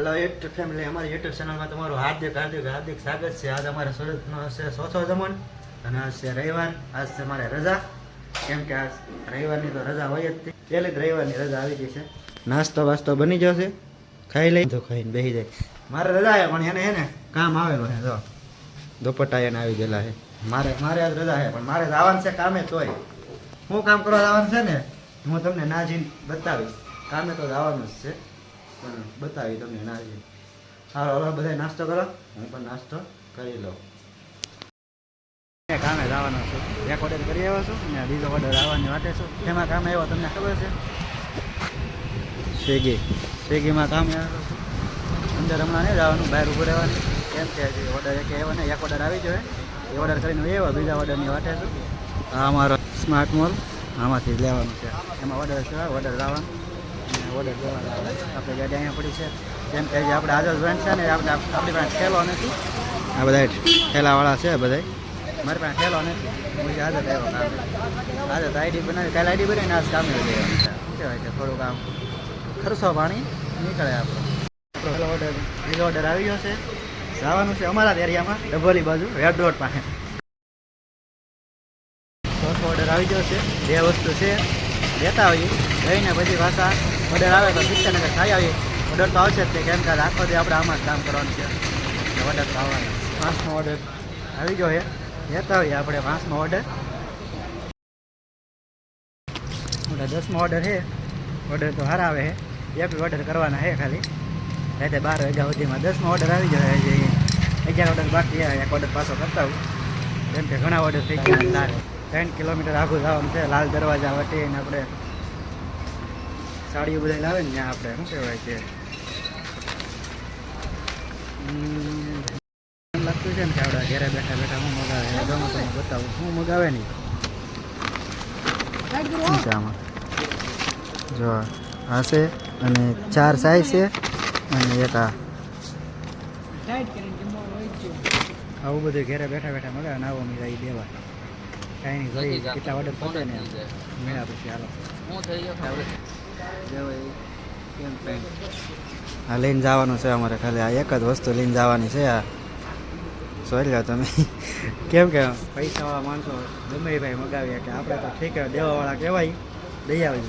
Hello at family અમારી YouTube ચેનલમાં તમારું હાર્દિક હાર્દિક હાર્દિક સ્વાગત છે. આજ અમારા સુરતનો છે ચોથો જમણ અને આજ રવિવાર. આજ છે મારે રજા. કેમ કે આજ રવિવારની તો રજા હોય જ પહેલે જ રવિવારની રજા આવી ગઈ છે. નાસ્તો વાસ્તો બની જશે. ખાઈ લઈ. તો ખાઈને બેસી જાય. મારે રજા છે, પણ એને હે કામ આવેલું છે, જો. દુપટ્ટા એને આવી ગયેલા છે. મારે મારે આજ રજા છે, પણ મારે જવાનું છે કામે તોય. હું કામ કરવા જવાનું છે ને, હું તમને ના જઈને બતાવીશ. કામે તો જવાનું જ છે. પણ બતાવી તમને ના જઈને હાલો હાલો બધા નાસ્તો કરો. હું પણ નાસ્તો કરી લઉં. કામે જવાનો છું. એક ઓર્ડર કરી આવ્યો છું ને બીજો ઓર્ડર આવવાની વાટે છું. એમાં કામ આવ્યો તમને ખબર છે? સ્વિગી. સ્વિગીમાં કામ આવ્યો છું. અંદર હમણાં નહીં જવાનું બહાર ઊભું રહેવાનું. કેમ કે ઓર્ડર એક આવ્યો ને એક ઓર્ડર આવી જોઈએ એ ઓર્ડર કરીને આવ્યો બીજા ઓર્ડરની વાટે છું. આ અમારો સ્માર્ટ મોલ આમાંથી લેવાનું છે. એમાં ઓર્ડર છે ઓર્ડર લાવવાનું ઓર્ડર દેવાનો આપણે ગાડી અહીંયા પડી છે. જેમ કે આપણે આજે જોઈન્ટ છે ને આપણે આપણી પાસે ઠેલો નથી. આ બધા ઠેલાવાળા છે બધા મારી પાસે ઠેલો નથી. હું જ આવ્યો કામ. આજે તો આઈડી બનાવી કાલે આઈડી બનાવીને આજ કામે લેવાનું છે કહેવાય કે થોડું કામ ખર્ચો પાણી નીકળે આપણો. આપણો ઓર્ડર બીજો ઓર્ડર આવી ગયો છે. જવાનું છે અમારા એરિયામાં ડભોલી બાજુ રેડ રોડ પાસે. ચોથો ઓર્ડર આવી ગયો છે. બે વસ્તુ છે. લેતા હોઈએ જઈને પછી પાછા ઓર્ડર આવે તો શિક્ષણનગર ખાઈ આવીએ. ઓર્ડર તો આવશે જ તે કેમ કે રાખો આખો દી આપણે આમાં જ કામ કરવાનું છે. ઓર્ડર તો આવવાનો પાંચમો ઓર્ડર આવી ગયો છે. લેતા હોઈએ આપણે પાંચમો ઓર્ડર ઓર્ડર દસમો ઓર્ડર છે. ઓર્ડર તો સારા આવે છે એક ઓર્ડર કરવાના છે ખાલી. રાતે બાર વાગ્યા સુધીમાં દસમો ઓર્ડર આવી ગયો છે. અગિયાર ઓર્ડર બાકી એક ઓર્ડર પાછો કરતા આવું. કેમ કે ઘણા ઓર્ડર થઈ ગયા ચાર ત્રણ કિલોમીટર આખું જવાનું છે લાલ દરવાજા વટીને આપણે સાડીઓ બધા લાવે ને ત્યાં આપણે શું કહેવાય છે એમ લાગતું છે ને કે આપણે ઘરે બેઠા બેઠા હું મગાવે એ ગમે તમને બતાવું શું મગાવે નહીં. છે જો આ છે અને ચાર સાઈઝ છે અને એક આ. આવું બધું ઘરે બેઠા બેઠા મગાવે ને આવો મીરા ઈ દેવા. કાંઈ નહીં ભાઈ કેટલા ઓર્ડર પતે ને મેળા પછી હાલો. આ લઈને જવાનું છે અમારે ખાલી. આ એક જ વસ્તુ લઈને જવાની છે આ. સોરી લો તમે. કેમ કે પૈસાવાળા માણસો ગમે ભાઈ મગાવીએ કે આપણે તો ઠીક દેવાવાળા કહેવાય. દઈ આવી